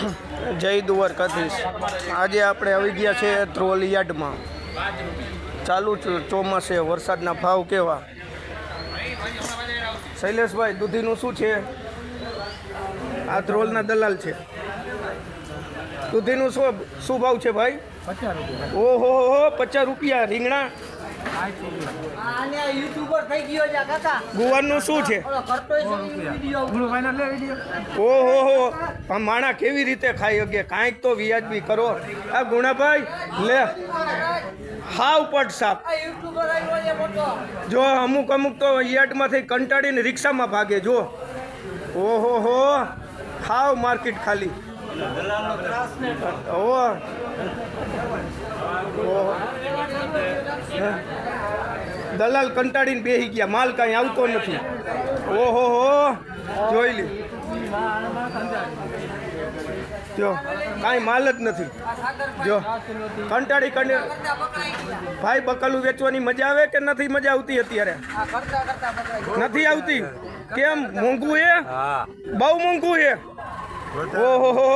જય દ્વારકાધીશ. આજે આપણે આવી ગયા છે ધ્રોલ યાર્ડમાં ચાલુ ચોમાસે વરસાદના ભાવ કેવા? શૈલેષભાઈ દૂધીનું શું છે? આ ધ્રોલના દલાલ છે. દૂધીનું શું શું ભાવ છે ભાઈ? ઓહો હો પચાસ રૂપિયા રીંગણા? આને યુટ્યુબર થઈ ગયો છે કાકા. ગુવારનું શું છે? ઓહો માણા કેવી રીતે ખાઈ શકે? કાંઈક તો વ્યાજબી કરો. આ ગુણાભાઈ લે. હાવ પટ સાપ. આ યુટ્યુબર આવ્યો છે મોટો. જો અમુક અમુક તો યાર્ડમાંથી કંટાળીને રિક્ષામાં ભાગે જો. ઓહો હો. હાવ માર્કેટ ખાલી. ઓહો ઓહો. હે? દલાલ કંટાળીને બેસી ગયા. માલ કાંઈ આવતો નથી. ઓહો, હો. જોઈ લે. જો, કાંઈ માલ જ નથી. જો, કંટાળી કંટાળી ભાઈ બકલું વેચવાની મજા આવે કે નથી મજા આવતી અત્યારે? નથી આવતી? કેમ? મોંઘું એ બહુ મોંઘું હે? ઓહો હો.